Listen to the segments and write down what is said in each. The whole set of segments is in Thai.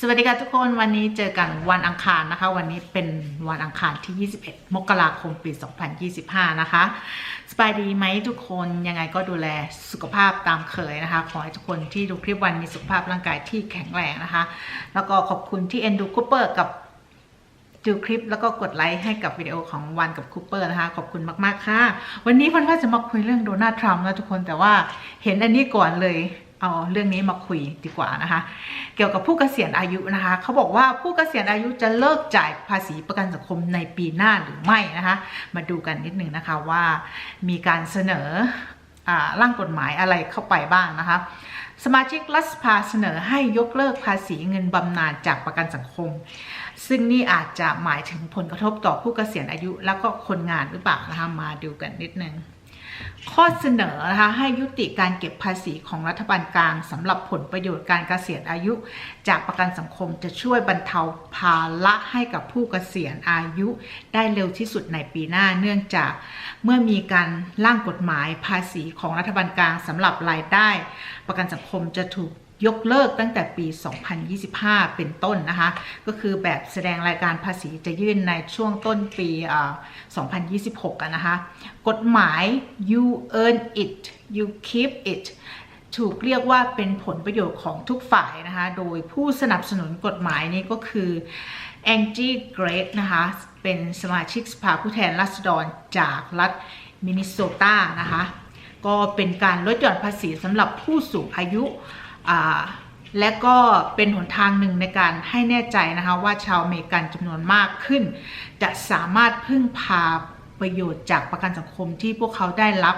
สวัสดีค่ะทุกคนวันนี้เจอกันวันอังคารนะคะ วันนี้เป็นวันอังคารที่ 21 มกราคมปี 2025 นะคะ สบายดีไหมทุกคนยังไงก็ดูแลสุขภาพตามเคยนะคะ ขอให้ทุกคนที่ดูคลิปวันมีสุขภาพร่างกายที่แข็งแรงนะคะ แล้วก็ขอบคุณที่เอ็นดูคูเปอร์กับดูคลิปแล้วก็กดไลค์ให้กับวิดีโอของวันกับคูเปอร์นะคะ ขอบคุณมาก ๆ ค่ะ วันนี้พันว่าจะมาคุยเรื่องโดนัลด์ทรัมป์นะทุกคนแต่ว่าเห็นอันนี้ก่อนเลย เอาเรื่องนี้มาคุยดีกว่านะคะ เกี่ยวกับผู้เกษียณอายุนะคะเขาบอกว่าผู้เกษียณอายุจะเลิกจ่ายภาษีประกันสังคมในปีหน้าหรือไม่นะคะ มาดูกันนิดหนึ่งนะคะว่ามีการเสนอร่างกฎหมายอะไรเข้าไปบ้างนะคะ สมาชิกรัฐสภาเสนอให้ยกเลิกภาษีเงินบำนาญจากประกันสังคม ซึ่งนี่อาจจะหมายถึงผลกระทบต่อผู้เกษียณอายุ แล้วก็คนงานหรือเปล่านะคะมาดูกันนิดนึง ข้อเสนอนะคะให้ยุติการเก็บภาษีของรัฐบาลกลางสำหรับผลประโยชน์การเกษียณอายุ จากประกันสังคมจะช่วยบรรเทาภาระให้กับผู้เกษียณอายุได้เร็วที่สุดในปีหน้าเนื่องจากเมื่อมีการร่างกฎหมายภาษีของรัฐบาลกลางสำหรับรายได้ ประกันสังคมจะถูก ยกเลิกตั้งแต่ปี 2025 เป็นต้นนะคะ ก็คือแบบแสดงรายการภาษีจะยื่นในช่วงต้นปี 2026นะคะ กฎหมาย you earn it you keep it ถูกเรียกว่าเป็นผลประโยชน์ของทุกฝ่ายนะคะ โดยผู้สนับสนุนกฎหมายนี้ก็คือแองจี้เกรกนะคะ เป็นสมาชิกสภาผู้แทนราษฎรจากรัฐมินนิโซตานะคะ ก็เป็นการลดหย่อนภาษีสำหรับผู้สูงอายุ และก็เป็นหนทางหนึ่งในการให้แน่ใจนะคะว่าชาวอเมริกันจำนวนมากขึ้น จะสามารถพึ่งพาประโยชน์จากประกันสังคมที่พวกเขาได้รับ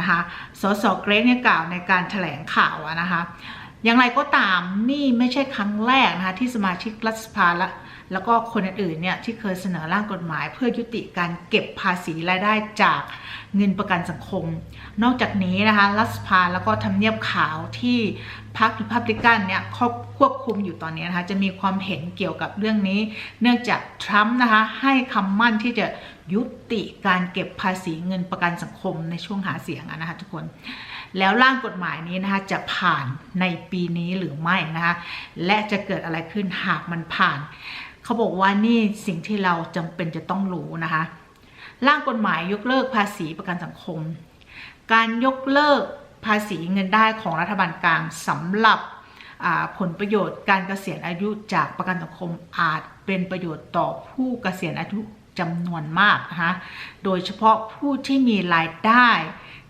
นะคะสสเกรกเนี่ยกล่าวในการแถลงข่าวนะคะอย่างไรก็ตามนี่ไม่ใช่ครั้งแรกนะคะที่สมาชิกรัฐสภาและ แล้วก็คนอื่นๆเนี่ยที่เคยเสนอร่างกฎหมาย เพื่อยุติการเก็บภาษีรายได้จากเงินประกันสังคม นอกจากนี้นะคะรัฐสภาแล้วก็ทำเนียบขาวที่พรรคริพับลิกันเนี่ยควบคุมอยู่ตอนนี้นะคะจะมีความเห็นเกี่ยวกับเรื่องนี้ เนื่องจากทรัมป์นะคะให้คำมั่นที่จะยุติการเก็บภาษีเงินประกันสังคมในช่วงหาเสียงนะคะทุกคนแล้วร่างกฎหมายนี้นะคะจะผ่านในปีนี้หรือไม่นะคะและจะเกิดอะไรขึ้นหากมันผ่าน เขาบอกว่านี่สิ่งที่เราจำเป็นจะต้องรู้นะคะ ร่างกฎหมายยกเลิกภาษีประกันสังคม การยกเลิกภาษีเงินได้ของรัฐบาลกลางสำหรับผลประโยชน์การเกษียณอายุจากประกันสังคมอาจเป็นประโยชน์ต่อผู้เกษียณอายุจำนวนมากนะคะ โดยเฉพาะผู้ที่มีรายได้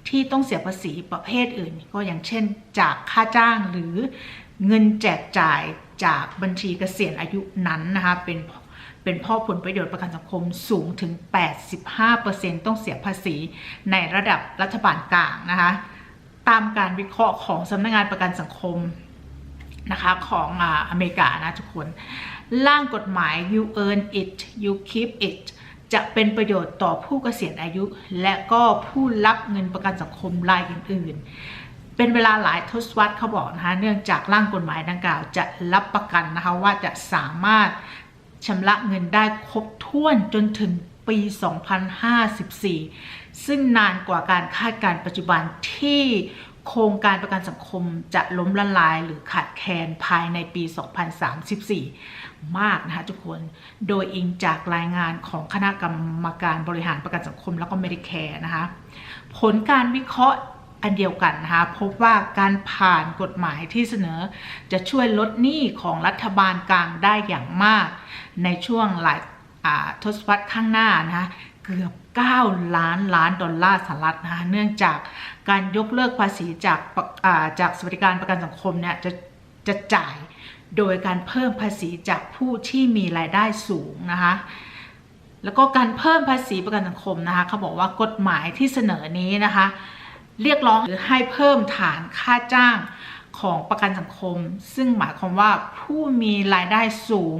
ที่ต้องเสียภาษีประเภทอื่น ก็อย่างเช่น จากค่าจ้างหรือเงินแจกจ่ายจากบัญชีเกษียณอายุนั้นนะคะเป็นเป็นพ่อผลประโยชน์ประกันสังคมสูงถึง 85%ต้องเสียภาษีในระดับรัฐบาลกลางนะคะตามการวิเคราะห์ของสำนักงานประกันสังคมนะคะของออเมริกานะทุกคน ร่างกฎหมาย you earn it you keep it จะเป็นประโยชน์ต่อผู้เกษียณอายุ และก็ผู้รับเงินประกันสังคมรายอื่น ๆ เป็นเวลาหลายทศวรรษเขาบอกนะคะเนื่องจากร่างกฎหมายดังกล่าวจะรับประกันนะคะว่าจะสามารถชำระเงินได้ครบถ้วนจนถึงปี 2054 ซึ่งนานกว่าการคาดการณ์ปัจจุบันที่ โครงการประกันสังคมจะล้มละลายหรือขาดแคลนภายในปี 2034 มากนะคะทุกคน โดยอิงจากรายงานของคณะกรรมการบริหารประกันสังคมแล้วก็ Medicare นะคะ ผลการวิเคราะห์อันเดียวกันนะคะพบว่าการผ่านกฎหมายที่เสนอ จะช่วยลดหนี้ของรัฐบาลกลางได้อย่างมาก ในช่วงหลายทศวรรษข้างหน้านะคะเกือบ 9 ล้านล้านดอลลาร์สหรัฐนะคะเนื่องจากการยกเลิกภาษีจากปะอ่าจากสวัสดิการประกันสังคมเนี่ยจะจะจ่ายโดยการเพิ่มภาษีจากผู้ที่มีรายได้สูงนะคะแล้วก็การเพิ่มภาษีประกันสังคมนะคะเขาบอกว่ากฎหมายที่เสนอนี้นะคะเรียกร้องหรือให้เพิ่มฐานค่าจ้างของประกันสังคม ซึ่งหมายความว่าผู้มีรายได้สูง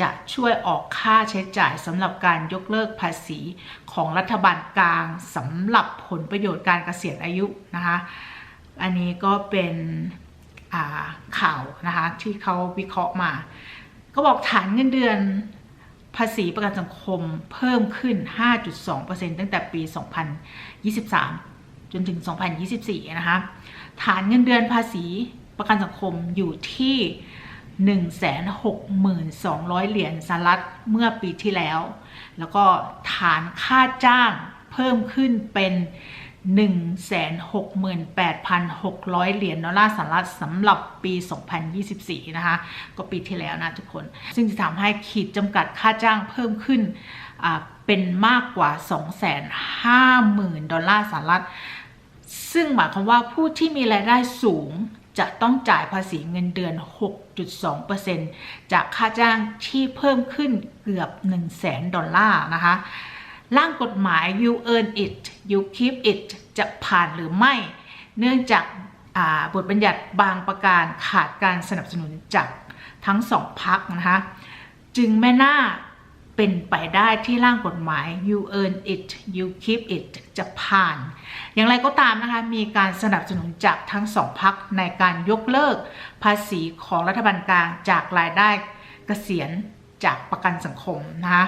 จะช่วยออกค่าใช้จ่ายสำหรับการยกเลิกภาษีของรัฐบาลกลางสำหรับผลประโยชน์การเกษียณอายุนะคะ อันนี้ก็เป็นข่าวนะคะที่เขาวิเคราะห์มา ก็บอกฐานเงินเดือนภาษีประกันสังคมเพิ่มขึ้น 5.2%ตั้งแต่ปี 2023 จนถึง 2024 นะคะ ฐานเงินเดือนภาษีประกันสังคมอยู่ที่ 162,000 เหรียญสหรัฐเมื่อปีที่แล้ว แล้วก็ฐานค่าจ้างเพิ่มขึ้นเป็น 168,600 เหรียญดอลลาร์สหรัฐสำหรับปี 2024 นะคะ ก็ปีที่แล้วนะทุกคน ซึ่งจะทำให้ขีดจำกัดค่าจ้างเพิ่มขึ้นเป็นมากกว่า 250,000 ดอลลาร์สหรัฐ ซึ่งหมายความว่าผู้ที่มีรายได้สูง จะต้องจ่ายภาษีเงินเดือน 6.2%จากค่าจ้างที่เพิ่มขึ้นเกือบ 1 0 0 0 0แสนดอลลาร์นะคะร่างกฎหมาย you earn it you keep it จะผ่านหรือไม่ เนื่องจากาบทบัญญัติบางประการขาดการสนับสนุนจากทั้งสองพักนะคะ จึงไม่น่า เป็นไปได้ที่ร่างกฎหมาย you earn it you keep it จะผ่าน อย่างไรก็ตามนะคะ มีการสนับสนุนจากทั้งสองพักในการยกเลิกภาษีของรัฐบาลกลางจากรายได้เกษียณจากประกันสังคมนะคะ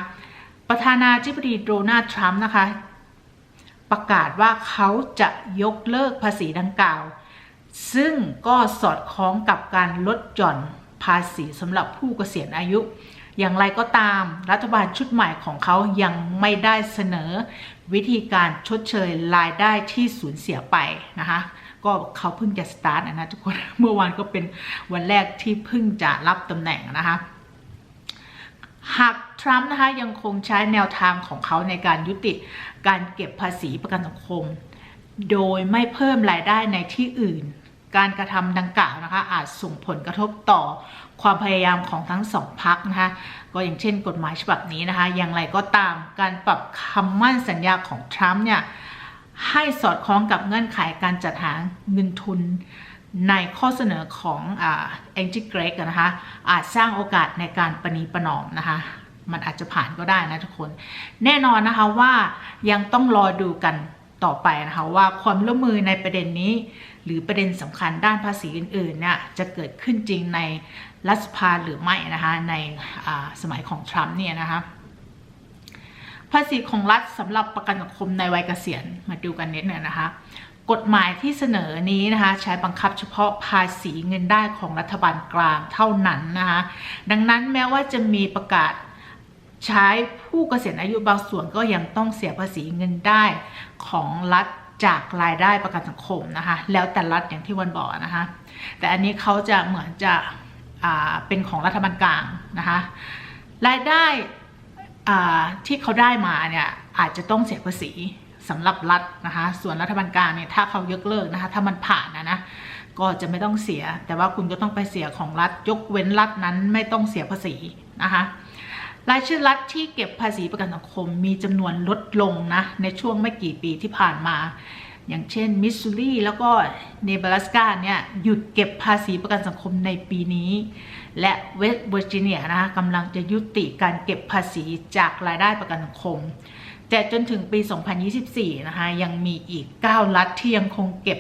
ประธานาธิบดีโดนัลด์ทรัมป์นะคะ ประกาศว่าเขาจะยกเลิกภาษีดังกล่าว ซึ่งก็สอดคล้องกับการลดหย่อนภาษีสำหรับผู้เกษียณอายุ อย่างไรก็ตาม รัฐบาลชุดใหม่ของเขายังไม่ได้เสนอวิธีการชดเชยรายได้ที่สูญเสียไปนะคะก็เขาเพิ่งจะสตาร์ทนะทุกคนเมื่อวานก็เป็นวันแรกที่เพิ่งจะรับตำแหน่งนะคะหากทรัมป์นะคะยังคงใช้แนวทางของเขาในการยุติการเก็บภาษีประกันสังคม โดยไม่เพิ่มรายได้ในที่อื่น การกระทำดังกล่าวนะคะ อาจส่งผลกระทบต่อความพยายามของทั้งสองพักนะคะ ก็อย่างเช่นกฎหมายฉบับนี้นะคะ อย่างไรก็ตามการปรับคำมั่นสัญญาของทรัมป์เนี่ย ให้สอดคล้องกับเงื่อนไขการจัดหาเงินทุนในข้อเสนอของแองจี้เกรกนะคะ อาจสร้างโอกาสในการประนีประนอมนะคะ มันอาจจะผ่านก็ได้นะทุกคน แน่นอนนะคะว่ายังต้องรอดูกันต่อไปนะคะว่าความร่วมมือในประเด็นนี้ หรือประเด็นสำคัญด้านภาษีอื่นๆเนี่ยจะเกิดขึ้นจริงในรัฐสภาหรือไม่นะคะในสมัยของทรัมป์เนี่ยนะคะภาษีของรัฐสำหรับประกันสังคมในวัยเกษียณมาดูกันนิดหนึ่งนะคะกฎหมายที่เสนอนี้นะคะใช้บังคับเฉพาะภาษีเงินได้ของรัฐบาลกลางเท่านั้นนะคะดังนั้นแม้ว่าจะมีประกาศใช้ผู้เกษียณอายุบางส่วนก็ยังต้องเสียภาษีเงินได้ของรัฐ จากรายได้ประกันสังคมนะคะ แล้วแต่รัฐอย่างที่วันบอกนะคะ แต่อันนี้เขาจะเหมือนจะเป็นของรัฐบาลกลางนะคะ รายได้ที่เขาได้มาเนี่ยอาจจะต้องเสียภาษีสำหรับรัฐนะคะ ส่วนรัฐบาลกลางเนี่ยถ้าเขายกเลิกนะคะ ถ้ามันผ่านนะนะก็จะไม่ต้องเสีย แต่ว่าคุณก็ต้องไปเสียของรัฐ ยกเว้นรัฐนั้นไม่ต้องเสียภาษีนะคะ รายชื่อรัฐที่เก็บภาษีประกันสังคมมีจำนวนลดลงนะ ในช่วงไม่กี่ปีที่ผ่านมา อย่างเช่นมิสซูรีแล้วก็เนบราสกาเนี่ยหยุดเก็บภาษีประกันสังคมในปีนี้ และเวสต์เวอร์จิเนียนะคะกำลังจะยุติการเก็บภาษีจากรายได้ประกันสังคม แต่จนถึงปี 2024 นะคะยังมีอีก 9 รัฐที่ยังคงเก็บ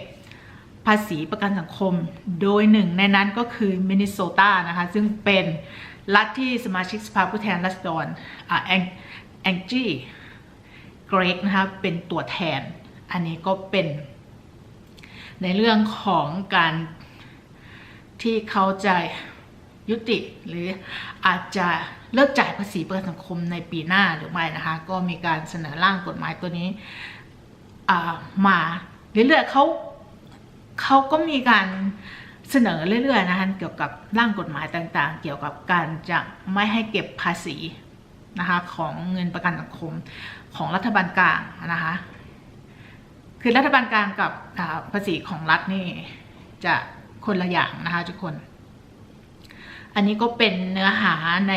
ภาษีประกันสังคม โดยหนึ่งในนั้นก็คือมินนิโซตานะคะ ซึ่งเป็นรัฐที่สมาชิกสภาผู้แทนราษฎรอ่าแองแองจี้เกรกนะคะเป็นตัวแทน อันนี้ก็เป็นในเรื่องของการที่เขาจะยุติหรืออาจจะเลิกจ่ายภาษีประกันสังคมในปีหน้าหรือไม่นะคะ ก็มีการเสนอร่างกฎหมายตัวนี้มาเรื่อยๆเขา เขาก็มีการเสนอเรื่อยๆนะคะเกี่ยวกับร่างกฎหมายต่างๆ เกี่ยวกับการจะไม่ให้เก็บภาษีนะคะของเงินประกันสังคมของรัฐบาลกลางนะคะคือรัฐบาลกลางกับภาษีของรัฐนี่จะคนละอย่างนะคะทุกคน อันนี้ก็เป็นเนื้อหาใน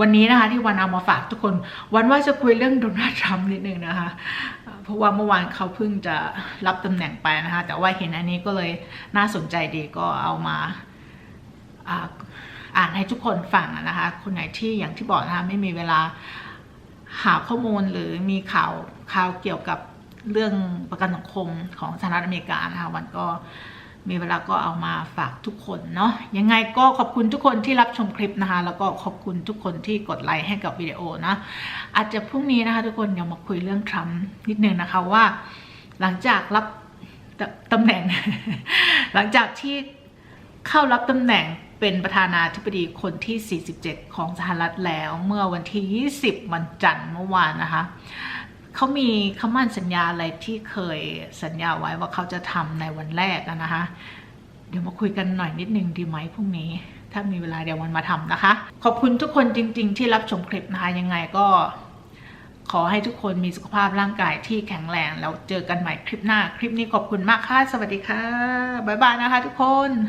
วันนี้นะคะที่วันเอามาฝากทุกคน วันว่าจะคุยเรื่องโดนัลด์ทรัมป์นิดนึงนะคะ เพราะว่าเมื่อวานเขาเพิ่งจะรับตำแหน่งไปนะคะ แต่ว่าเห็นอันนี้ก็เลยน่าสนใจดีก็เอามาอ่านให้ทุกคนฟังนะคะ คนไหนที่อย่างที่บอกนะคะไม่มีเวลาหาข้อมูลหรือมีข่าวข่าวเกี่ยวกับเรื่องประกันสังคมของสหรัฐอเมริกานะคะวันก็ มีเวลาก็เอามาฝากทุกคนเนาะยังไงก็ขอบคุณทุกคนที่รับชมคลิปนะคะ แล้วก็ขอบคุณทุกคนที่กดไลค์ให้กับวิดีโอนะ อาจจะพรุ่งนี้นะคะ ทุกคนเดี๋ยวมาคุยเรื่องทรัมป์นิดนึงนะคะว่า หลังจากรับตำแหน่ง หลังจากที่เข้ารับตำแหน่งเป็นประธานาธิบดีคนที่ 47 ของสหรัฐแล้วเมื่อวันที่ 20 วันจันทร์เมื่อวานนะคะ เขามีคำมั่นสัญญาอะไรที่เคยสัญญาไว้ว่าเขาจะทำในวันแรกนะคะ เดี๋ยวมาคุยกันหน่อยนิดนึงดีไหมพรุ่งนี้ ถ้ามีเวลาเดี๋ยววันมาทำนะคะ ขอบคุณทุกคนจริง ๆ ที่รับชมคลิปนะคะยังไงก็ ขอให้ทุกคนมีสุขภาพร่างกายที่แข็งแรงแล้วเจอกันใหม่คลิปหน้า คลิปนี้ขอบคุณมากค่ะสวัสดีค่ะบ๊ายบายนะคะ ทุกคน